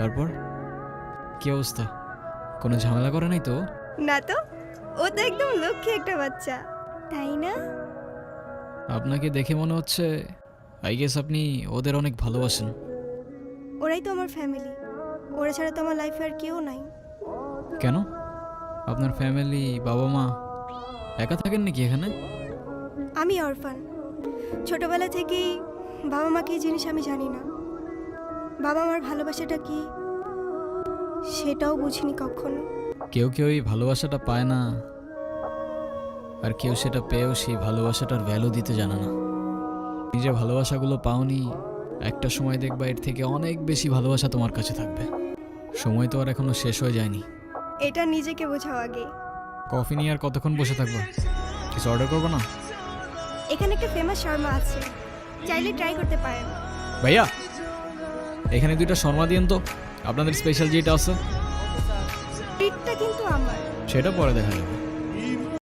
তারপর? কি অবস্থা? কোনো ঝামেলা করে নাই তো? না তো ও তো একদম লক্ষ্মী একটা বাচ্চা তাই না? আপনাকে দেখে মনে হচ্ছে আই গেস আপনি ওদের অনেক ভালোবাসেন। ওরাই তো আমার ফ্যামিলি ওরা ছাড়া তো আমার লাইফে আর কেউ নাই। কেন? আপনার ফ্যামিলি বাবা মা একা থাকেন নাকি এখানে? আমি অরফান ছোটবেলা থেকেই বাবা মা কি জিনিস আমি জানি না। বাবা মার ভালোবাসাটা কি? সেটাও বুঝিনি কখনো। কেউ কেউ এই ভালোবাসাটা পায় না। আর কেউ সেটা পেয়েও সেই ভালোবাসাটার ভ্যালু দিতে জানে না। নিজে ভালোবাসাগুলো পাওনি একটা সময় দেখবা এর থেকে অনেক বেশি ভালোবাসা তোমার কাছে থাকবে। সময় তো আর এখনও শেষ হয়ে যায়নি। এটা নিজেকে বোঝাও আগে। কফি নিয়ে আর কতক্ষণ বসে থাকব? কিছু অর্ডার করব না? এখানে একটা ফেমাস শর্মা আছে। চাইলে ট্রাই করতে পারেন। ভাইয়া! এখানে দুইটা শর্মা দিয়েন তো। আপনাদের স্পেশাল যেটা আছে? ট্রিটটা কিন্তু আমার। সেটা পরে দেখা যাবে।